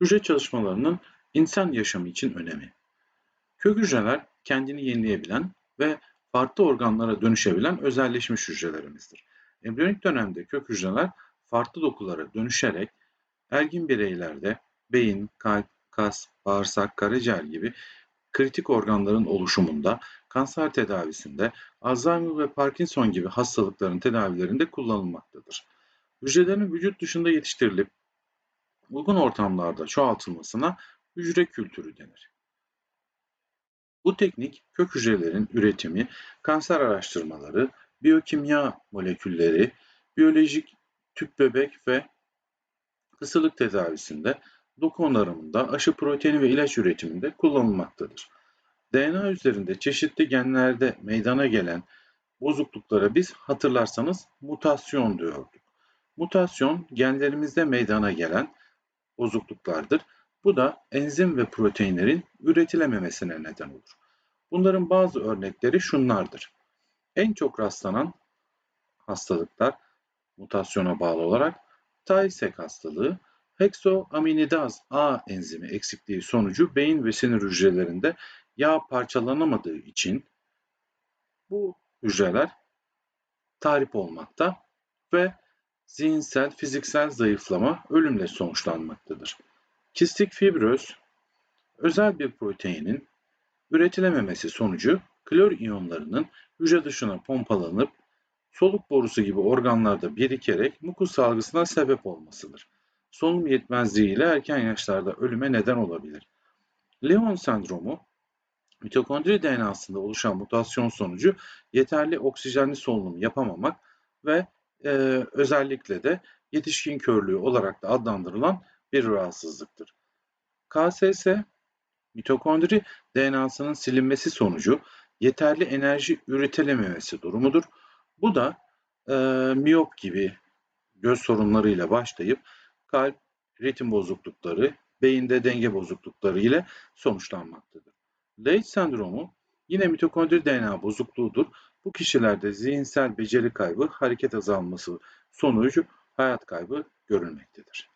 Hücre çalışmalarının insan yaşamı için önemi. Kök hücreler kendini yenileyebilen ve farklı organlara dönüşebilen özelleşmiş hücrelerimizdir. Embriyonik dönemde kök hücreler farklı dokulara dönüşerek ergin bireylerde beyin, kalp, kas, bağırsak, karaciğer gibi kritik organların oluşumunda, kanser tedavisinde, Alzheimer ve Parkinson gibi hastalıkların tedavilerinde kullanılmaktadır. Hücrelerin vücut dışında yetiştirilip uygun ortamlarda çoğaltılmasına hücre kültürü denir. Bu teknik kök hücrelerin üretimi, kanser araştırmaları, biyokimya molekülleri, biyolojik tüp bebek ve kısırlık tedavisinde, doku onarımında, aşı proteini ve ilaç üretiminde kullanılmaktadır. DNA üzerinde çeşitli genlerde meydana gelen bozukluklara biz hatırlarsanız mutasyon diyorduk. Mutasyon genlerimizde meydana gelen bozukluklardır. Bu da enzim ve proteinlerin üretilememesine neden olur. Bunların bazı örnekleri şunlardır. En çok rastlanan hastalıklar mutasyona bağlı olarak Tay-Sechs hastalığı, heksoaminidaz A enzimi eksikliği sonucu beyin ve sinir hücrelerinde yağ parçalanamadığı için bu hücreler tahrip olmakta ve zihinsel, fiziksel zayıflama ölümle sonuçlanmaktadır. Kistik fibroz, özel bir proteinin üretilememesi sonucu klor iyonlarının hücre dışına pompalanıp soluk borusu gibi organlarda birikerek mukus salgısına sebep olmasıdır. Solunum yetmezliği ile erken yaşlarda ölüme neden olabilir. Leon sendromu, mitokondri DNA'sında oluşan mutasyon sonucu yeterli oksijenli solunum yapamamak ve e, özellikle de yetişkin körlüğü olarak da adlandırılan bir rahatsızlıktır. KSS, mitokondri DNA'sının silinmesi sonucu yeterli enerji üretilememesi durumudur. Bu da e, miyop gibi göz sorunlarıyla başlayıp kalp, ritim bozuklukları, beyinde denge bozuklukları ile sonuçlanmaktadır. Leigh sendromu yine mitokondri DNA bozukluğudur. Bu kişilerde zihinsel beceri kaybı, hareket azalması sonucu hayat kaybı görülmektedir.